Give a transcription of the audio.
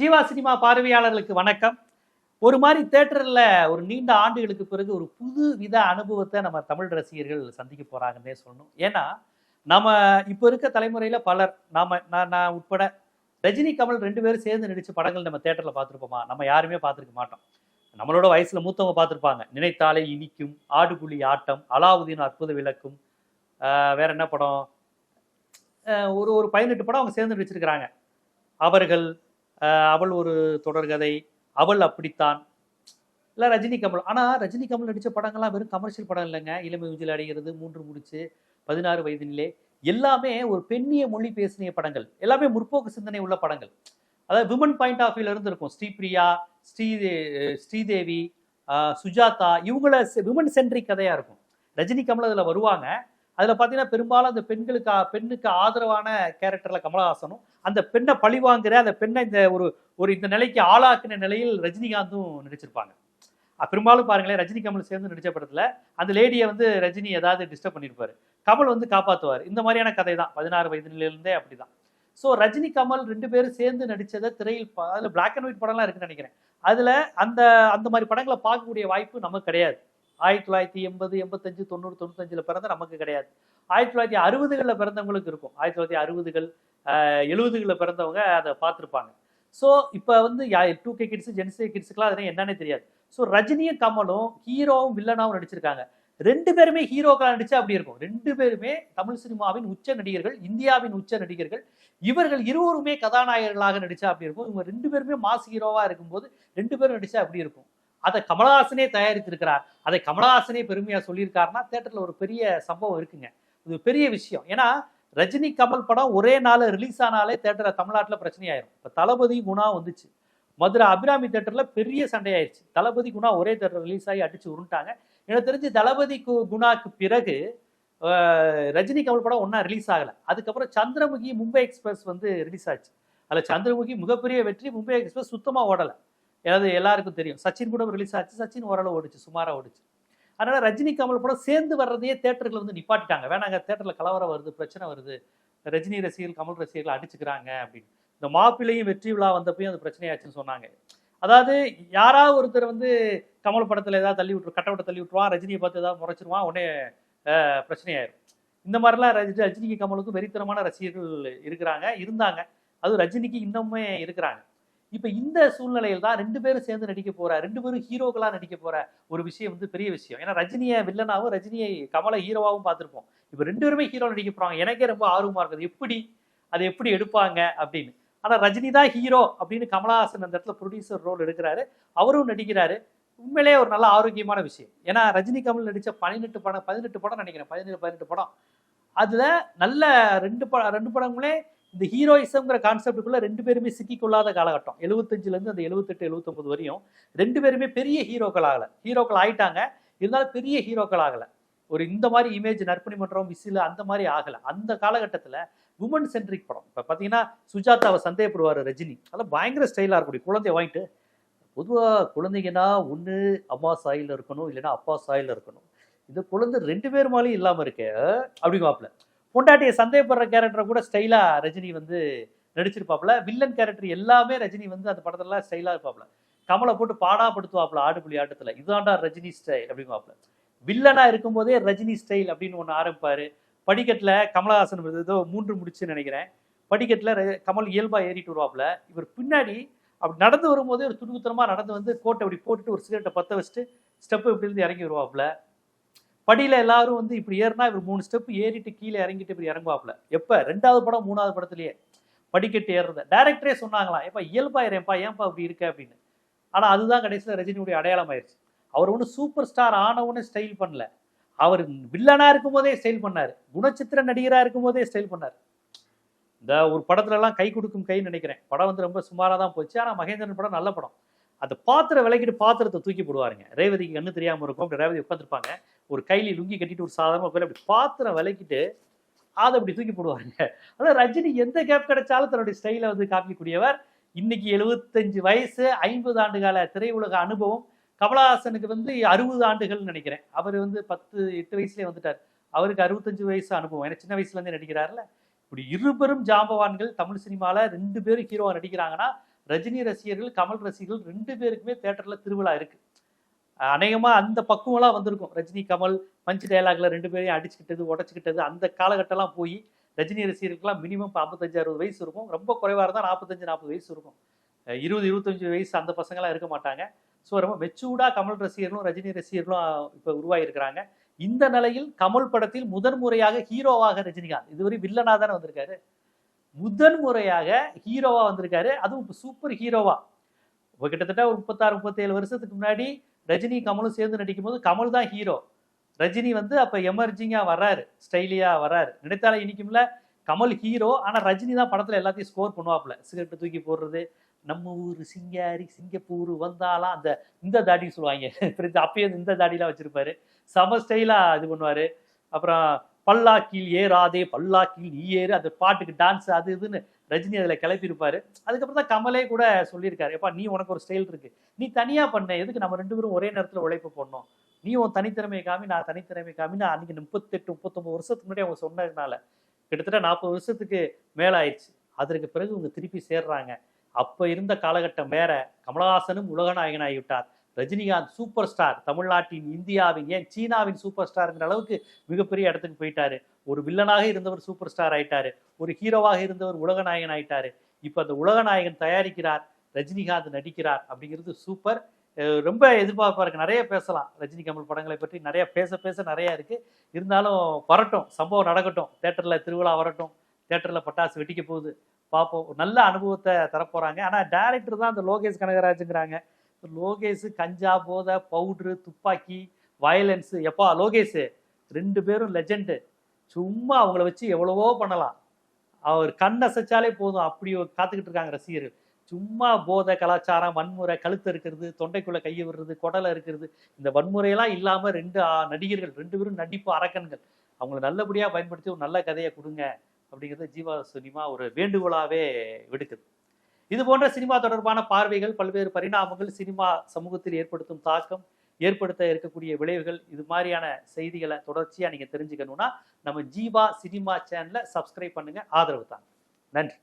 Jeeva cinema பார்வையாளர்களுக்கு வணக்கம். ஒரு மாதிரி தேட்டரில் ஒரு நீண்ட ஆண்டுகளுக்கு பிறகு ஒரு புது வித அனுபவத்தை நம்ம தமிழ் ரசிகர்கள் சந்திக்க போகிறாங்கன்னே சொல்லணும். ஏன்னா நம்ம இப்போ இருக்க தலைமுறையில் பலர் நாம் நான் நான் உட்பட ரஜினி கமல் ரெண்டு பேரும் சேர்ந்து நடித்த படங்கள் நம்ம தேட்டரில் பார்த்துருப்போமா? நம்ம யாருமே பார்த்துருக்க மாட்டோம். நம்மளோட வயசில் மூத்தவங்க பார்த்துருப்பாங்க. நினைத்தாலே இனிக்கும் ஆடுபுலி ஆட்டம் அலாவுதீன் அற்புத விளக்கும் வேற என்ன படம்? ஒரு ஒரு பதினெட்டு படம் அவங்க சேர்ந்து நடிச்சிருக்கிறாங்க. அவர்கள் அவள் ஒரு தொடர்கதை அவள் அப்படித்தான். இல்லை ரஜினி கமல். ஆனால் ரஜினி கமல் நடித்த படங்கள்லாம் வெறும் கமர்ஷியல் படம் இல்லைங்க. இளமை ஊஞ்சல் அடைகிறது மூன்று முடிச்சு பதினாறு வயதினிலே. எல்லாமே ஒரு பெண்ணிய மொழி பேசினிய படங்கள். எல்லாமே முற்போக்கு சிந்தனை உள்ள படங்கள். அதாவது விமன் பாயிண்ட் ஆஃப் வியூல இருந்து இருக்கும் ஸ்ரீபிரியா ஸ்ரீ ஸ்ரீதேவி சுஜாதா இவங்கள விமன் சென்ட்ரிக் கதையாக இருக்கும். ரஜினி கமல் அதில் வருவாங்க. அதில் பார்த்தீங்கன்னா பெரும்பாலும் அந்த பெண்களுக்கு பெண்ணுக்கு ஆதரவான கேரக்டரில் கமலஹாசனும் அந்த பெண்ணை பழிவாங்குற அந்த பெண்ணை இந்த ஒரு ஒரு இந்த நிலைக்கு ஆளாக்குன நிலையில் ரஜினிகாந்தும் நடிச்சிருப்பாங்க. பெரும்பாலும் பாருங்களேன் ரஜினி கமல் சேர்ந்து நடிச்ச படத்தில் அந்த லேடியை வந்து ரஜினி ஏதாவது டிஸ்டர்ப் பண்ணியிருப்பார் கமல் வந்து காப்பாற்றுவார் இந்த மாதிரியான கதை தான் பதினாறு வயதுலேருந்தே அப்படி தான் ஸோ ரஜினி கமல் ரெண்டு பேரும் சேர்ந்து நடித்ததை திரையில் அதில் பிளாக் அண்ட் ஒயிட் படம்லாம் இருக்குன்னு நினைக்கிறேன். அதில் அந்த அந்த மாதிரி படங்களை பார்க்கக்கூடிய வாய்ப்பு நமக்கு கிடையாது. ஆயிரத்தி தொள்ளாயிரத்தி எண்பது எண்பத்தஞ்சு தொண்ணூறு தொண்ணூத்தஞ்சில் பிறந்த நமக்கு கிடையாது. ஆயிரத்தி தொள்ளாயிரத்தி அறுபதுகளில் பிறந்தவங்களுக்கு இருக்கும். ஆயிரத்தி தொள்ளாயிரத்தி அறுபதுகள் எழுபதுகளில் பிறந்தவங்க அதை பார்த்துருப்பாங்க. ஸோ இப்போ வந்து டூ கே கிட்ஸ் ஜென்ஸ் கிட்ஸுக்குலாம் அதெல்லாம் என்னன்னே தெரியாது. ஸோ ரஜினியும் கமலும் ஹீரோவும் வில்லனாவும் நடிச்சிருக்காங்க. ரெண்டு பேருமே ஹீரோக்களாக நடிச்சா அப்படி இருக்கும். ரெண்டு பேருமே தமிழ் சினிமாவின் உச்ச நடிகர்கள் இந்தியாவின் உச்ச நடிகர்கள். இவர்கள் இருவருமே கதாநாயகர்களாக நடிச்சா அப்படி இருக்கும். இவங்க ரெண்டு பேருமே மாஸ் ஹீரோவாக இருக்கும்போது ரெண்டு பேரும் நடிச்சா அப்படி இருக்கும். அதை கமலஹாசனே தயாரித்திருக்கிறார். அதை கமலஹாசனே பெருமையாக சொல்லியிருக்காருன்னா தேட்டரில் ஒரு பெரிய சம்பவம் இருக்குங்க. இது பெரிய விஷயம். ஏன்னா ரஜினி கமல் படம் ஒரே நாள் ரிலீஸ் ஆனாலே தேட்டரை தமிழ்நாட்டில் பிரச்சனையாயிரும். இப்போ தளபதி குணா வந்துச்சு. மதுரை அபிராமி தேட்டரில் பெரிய சண்டையாயிருச்சு. தளபதி குணா ஒரே தேட்டர் ரிலீஸ் ஆகி அடிச்சு உருண்டாங்க எனக்கு தெரிஞ்சு தளபதி கு- குணாக்கு பிறகு ரஜினி கமல் படம் ஒன்றா ரிலீஸ் ஆகலை. அதுக்கப்புறம் சந்திரமுகி மும்பை எக்ஸ்பிரஸ் வந்து ரிலீஸ் ஆச்சு. அதில் சந்திரமுகி மிகப்பெரிய வெற்றி மும்பை எக்ஸ்பிரஸ் சுத்தமாக ஓடலை. ஏதாவது எல்லாருக்கும் தெரியும். சச்சின் கூட ரிலீஸ் ஆச்சு. சச்சின் ஓரளவு ஓடிச்சு சுமாராக ஓடிச்சு. அதனால ரஜினி கமல் படம் சேர்ந்து வர்றதையே தேட்டர்கள் வந்து நிப்பாட்டிட்டாங்க. வேணாங்க தேட்டரில் கலவரம் வருது பிரச்சனை வருது. ரஜினி ரசிகர்கள் கமல் ரசிகர்கள் அடிச்சுக்கிறாங்க அப்படின்னு. இந்த மாப்பிள்ளையும் வெற்றி விழா வந்தப்பையும் அது பிரச்சனையாச்சுன்னு சொன்னாங்க. அதாவது யாராவது ஒருத்தர் வந்து கமல் படத்தில் ஏதாவது தள்ளி விட்டுரு கட்டவிட்ட தள்ளி விட்டுருவான் ரஜினியை பார்த்து ஏதாவது முறைச்சிருவான் உடனே பிரச்சனையாயிரும். இந்த மாதிரிலாம் ரஜி ரஜினிக்கு கமலுக்கும் வெறித்தனமான ரசிகர்கள் இருக்கிறாங்க இருந்தாங்க. அது ரஜினிக்கு இன்னுமே இருக்கிறாங்க. இப்போ இந்த சூழ்நிலையில் தான் ரெண்டு பேரும் சேர்ந்து நடிக்க போற ரெண்டு பேரும் ஹீரோக்களாக நடிக்க போற ஒரு விஷயம் வந்து பெரிய விஷயம். ஏன்னா ரஜினியை வில்லனாகவும் ரஜினியை கமலை ஹீரோவாகவும் பார்த்துருப்போம். இப்போ ரெண்டு பேருமே ஹீரோ நடிக்க போகிறாங்க எனக்கே ரொம்ப ஆர்வமாக இருக்குது. எப்படி அதை எப்படி எடுப்பாங்க அப்படின்னு. ஆனால் ரஜினி தான் ஹீரோ அப்படின்னு கமலஹாசன் அந்த இடத்துல ப்ரொடியூசர் ரோல் எடுக்கிறாரு. அவரும் நடிக்கிறாரு. உண்மையிலே ஒரு நல்ல ஆரோக்கியமான விஷயம். ஏன்னா ரஜினி கமல் நடித்த பதினெட்டு படம் பதினெட்டு படம் நினைக்கிறேன். பதினேழு பதினெட்டு படம். அதில் நல்ல ரெண்டு ப ரெண்டு படங்களே இந்த ஹீரோயிசம்ங்கிற கான்செப்டுக்குள்ளே ரெண்டு பேருமே சிக்கிக்கொள்ளாத காலகட்டம். எழுபத்தஞ்சிலேருந்து அந்த எழுபத்தெட்டு எழுபத்தொம்பது வரையும் ரெண்டு பேருமே பெரிய ஹீரோக்கள் ஆகலை. ஹீரோக்கள் ஆயிட்டாங்க. இருந்தாலும் பெரிய ஹீரோக்கள் ஆகலை. ஒரு இந்த மாதிரி இமேஜ் நற்பணி மன்றம் விசில் அந்த மாதிரி ஆகலை. அந்த காலகட்டத்தில் உமன் சென்ட்ரிக் படம். இப்போ பார்த்தீங்கன்னா சுஜாதாவை சந்தேகப்படுவார் ரஜினி. அதெல்லாம் பயங்கர ஸ்டைலாக இருக்கக்கூடிய குழந்தைய வாங்கிட்டு பொதுவாக குழந்தைங்கன்னா ஒன்று அம்மா சாயில் இருக்கணும் இல்லைன்னா அப்பா சாயில் இருக்கணும். இந்த குழந்தை ரெண்டு பேர் மேலேயும் இல்லாமல் இருக்க அப்படிங்குவாப்புல. பொண்டாட்டியை சந்தேகப்படுற கேரக்டரை கூட ஸ்டைலாக ரஜினி வந்து நடிச்சிருப்பாப்புல. வில்லன் கேரக்டர் எல்லாமே ரஜினி வந்து அந்த படத்துலலாம் ஸ்டைலாக இருப்பாப்புல. கமலை போட்டு பாடாப்படுத்துவாப்புல ஆடுபுலி ஆட்டத்தில். இதுதான்டா ரஜினி ஸ்டைல் அப்படிங்குவாப்புல வில்லனா இருக்கும்போதே ரஜினி ஸ்டைல் அப்படின்னு ஒன்று ஆரம்பிப்பாரு. படிக்கட்டில் கமலஹாசன் ஏதோ மூன்று முடிச்சுன்னு நினைக்கிறேன். படிக்கட்டில் கமல் இயல்பாக ஏறிட்டு வருவாப்புல. இவர் பின்னாடி அப்படி நடந்து வரும்போதே ஒரு துணுக்குத்தனமாக நடந்து வந்து கோட்டை அப்படி போட்டுட்டு ஒரு சிகரெட்டை பற்ற வச்சுட்டு ஸ்டெப்பு இப்படி இருந்து இறங்கி வருவாப்புல. படியில் எல்லாரும் வந்து இப்படி ஏறினா இவர் மூணு ஸ்டெப் ஏறிட்டு கீழே இறங்கிட்டு இப்படி இறங்குவாப்புல. எப்போ? ரெண்டாவது படம் மூணாவது படத்துலயே. படிக்கட்டு ஏறுறத. டேரக்டரே சொன்னாங்களாம் ஏப்பா இயல்பாயிரேன்ப்பா ஏன்ப்பா அப்படி இருக்க? அப்படின்னு. ஆனால் அதுதான் கடைசியில் ரஜினியுடைய அடையாளம் ஆயிடுச்சு அவர் ஒன்றும் சூப்பர் ஸ்டார் ஆனவுன்னு ஸ்டைல் பண்ணல. அவர் வில்லனாக இருக்கும் போதே ஸ்டைல் பண்ணார். குணச்சித்திர நடிகராக இருக்கும் போதே ஸ்டைல் பண்ணார். இந்த ஒரு படத்துலலாம் கை கொடுக்கும் கைன்னு நினைக்கிறேன். படம் வந்து ரொம்ப சுமாராக தான் போச்சு. ஆனால் மகேந்திரன் படம் நல்ல படம். அந்த பாத்திரம் விளக்கிட்டு பாத்திரத்தை தூக்கி போடுவாருங்க. ரேவதிக்கு கண்ணு தெரியாமல் இருக்கும். அப்படி ரேவதி உட்காந்துருப்பாங்க ஒரு கையில் லுங்கி கட்டிட்டு ஒரு சாதாரண போய் அப்படி பாத்திரம் விளக்கிட்டு அதை அப்படி தூக்கி போடுவாங்க. அதான் ரஜினி எந்த கேப் கிடைச்சாலும் தன்னுடைய ஸ்டைலை வந்து காப்பிக்கூடியவர் இன்னைக்கு எழுபத்தஞ்சு வயசு ஐம்பது ஆண்டு கால திரையுலக அனுபவம். கமலஹாசனுக்கு வந்து அறுபது ஆண்டுகள்னு நினைக்கிறேன். அவர் வந்து பத்து எட்டு வயசுலேயே வந்துட்டார். அவருக்கு அறுபத்தஞ்சு வயசு அனுபவம். ஏன்னா சின்ன வயசுலேருந்தே நடிக்கிறாருல்ல. இப்படி இருபெரும் ஜாம்பவான்கள் தமிழ் சினிமாவில் ரெண்டு பேரும் ஹீரோவாக நடிக்கிறாங்கன்னா ரஜினி ரசிகர்கள் கமல் ரசிகர்கள் ரெண்டு பேருக்குமே தேட்டரில் திருவிழா இருக்குது அநேகமாக அந்த பக்குவம்லாம் வந்திருக்கும். ரஜினி கமல் பஞ்சு டயலாக்ல ரெண்டு பேரையும் அடிச்சுக்கிட்டது உடச்சிக்கிட்டது அந்த காலகட்டம்லாம் போய் ரஜினி ரசிகர்களுக்குலாம் மினிமம் ஐம்பத்தஞ்சு அறுபது வயசு இருக்கும். ரொம்ப குறைவாக இருந்தால் நாற்பத்தஞ்சு நாற்பது வயசு இருக்கும். இருபது இருபத்தஞ்சு வயசு அந்த பசங்களாம் இருக்க மாட்டாங்க. ஸோ ரொம்ப மெச்சூர்டாக கமல் ரசிகர்களும் ரஜினி ரசிகர்களும் இப்போ உருவாகியிருக்கிறாங்க இந்த நிலையில் கமல் படத்தில் முதன் முறையாக ஹீரோவாக ரஜினிகாந்த். இதுவரை வில்லனாக தானே வந்திருக்காரு. முதன் முறையாக ஹீரோவாக வந்திருக்காரு. அதுவும் இப்போ சூப்பர் ஹீரோவாக இப்போ கிட்டத்தட்ட ஒரு முப்பத்தாறு முப்பத்தேழு வருஷத்துக்கு முன்னாடி ரஜினி கமலும் சேர்ந்து நடிக்கும் போது கமல் தான் ஹீரோ ரஜினி வந்து அப்போ எமர்ஜிங்காக வர்றாரு ஸ்டைலியாக வர்றாரு. நினைத்தால இனிக்கும்ல கமல் ஹீரோ ஆனால் ரஜினி தான் படத்தில் எல்லாத்தையும் ஸ்கோர் பண்ணுவாப்புல. சிகரெட்டு தூக்கி போடுறது நம்ம ஊர் சிங்காரி சிங்கப்பூர் வந்தாலாம் அந்த இந்த தாடி சொல்லுவாங்க. அப்பயே இந்த தாடிலாம் வச்சிருப்பாரு. சம ஸ்டைலாக இது பண்ணுவார். அப்புறம் பல்லாக்கில் ஏறாதே பல்லாக்கில் நீ ஏறு. அந்த பாட்டுக்கு டான்ஸ் அது இதுன்னு ரஜினி அதில் கிளப்பியிருப்பாரு. அதுக்கப்புறம் தான் கமலே கூட சொல்லியிருக்காரு எப்பா நீ உனக்கு ஒரு ஸ்டைல் இருக்கு. நீ தனியாக பண்ண. எதுக்கு நம்ம ரெண்டு பேரும் ஒரே நேரத்தில் உழைப்பு போடணும்? நீ உன் தனித்திறமை காமி நான் தனித்திறமை காமி. நான் அன்னைக்கு முப்பத்தெட்டு முப்பத்தொம்பது வருஷத்துக்கு முன்னாடி அவங்க சொன்னதுனால கிட்டத்தட்ட நாற்பது வருஷத்துக்கு மேல ஆயிடுச்சு அதற்கு பிறகு இவங்க திருப்பி சேர்றாங்க. அப்போ இருந்த காலகட்டம் வேற. கமலஹாசனும் உலகநாயகன் ஆகிவிட்டார் ரஜினிகாந்த் சூப்பர் ஸ்டார் தமிழ்நாட்டின் இந்தியாவின் ஏன் சீனாவின் சூப்பர் ஸ்டார்ங்கிற அளவுக்கு மிகப்பெரிய இடத்துக்கு போயிட்டாரு. ஒரு வில்லனாக இருந்தவர் சூப்பர் ஸ்டார் ஆயிட்டாரு. ஒரு ஹீரோவாக இருந்தவர் உலகநாயகன் ஆயிட்டாரு. இப்போ அந்த உலகநாயகன் தயாரிக்கிறார் ரஜினிகாந்த் நடிக்கிறார் அப்படிங்கிறது சூப்பர் ரொம்ப எதிர்பார்ப்பா நிறைய பேசலாம். ரஜினி கமல் படங்களை பற்றி நிறைய பேச பேச நிறைய இருக்கு. இருந்தாலும் வரட்டும். சம்பவம் நடக்கட்டும். தேட்டர்ல திருவிழா வரட்டும். தேட்டர்ல பட்டாசு வெட்டிக்க போகுது. பார்ப்போம். நல்ல அனுபவத்தை தரப்போறாங்க. ஆனா டேரக்டர் தான் அந்த லோகேஷ் கனகராஜுங்கிறாங்க. லோகேஷ் கஞ்சா போதை பவுட்ரு துப்பாக்கி வயலன்ஸ் எப்பா லோகேஷ்? ரெண்டு பேரும் லெஜெண்டு சும்மா அவங்கள வச்சு எவ்வளவோ பண்ணலாம். அவர் கண் அசைச்சாலே போதும். அப்படி காத்துக்கிட்டு இருக்காங்க ரசிகர்கள். சும்மா போதை கலாச்சாரம் வன்முறை கழுத்து இருக்கிறது தொண்டைக்குள்ள கையை விடுறது குடலை இருக்கிறது இந்த வன்முறையெல்லாம் இல்லாம ரெண்டு ஆ, நடிகர்கள் ரெண்டு பேரும் நடிப்பு அரக்கன்கள். அவங்கள நல்லபடியா பயன்படுத்தி ஒரு நல்ல கதையை கொடுங்க. அப்படிங்கிறத ஜீவா சினிமா ஒரு வேண்டுகோளாவே விடுக்குது. இது போன்ற சினிமா தொடர்பான பார்வைகள் பல்வேறு பரிணாமங்கள் சினிமா சமூகத்தில் ஏற்படுத்தும் தாக்கம் ஏற்படுத்த இருக்கக்கூடிய விளைவுகள் இது மாதிரியான செய்திகளை தொடர்ச்சியாக நீங்கள் தெரிஞ்சுக்கணும்னா நம்ம ஜீவா சினிமா சேனலை சப்ஸ்கிரைப் பண்ணுங்க. ஆதரவு தாங்க. நன்றி.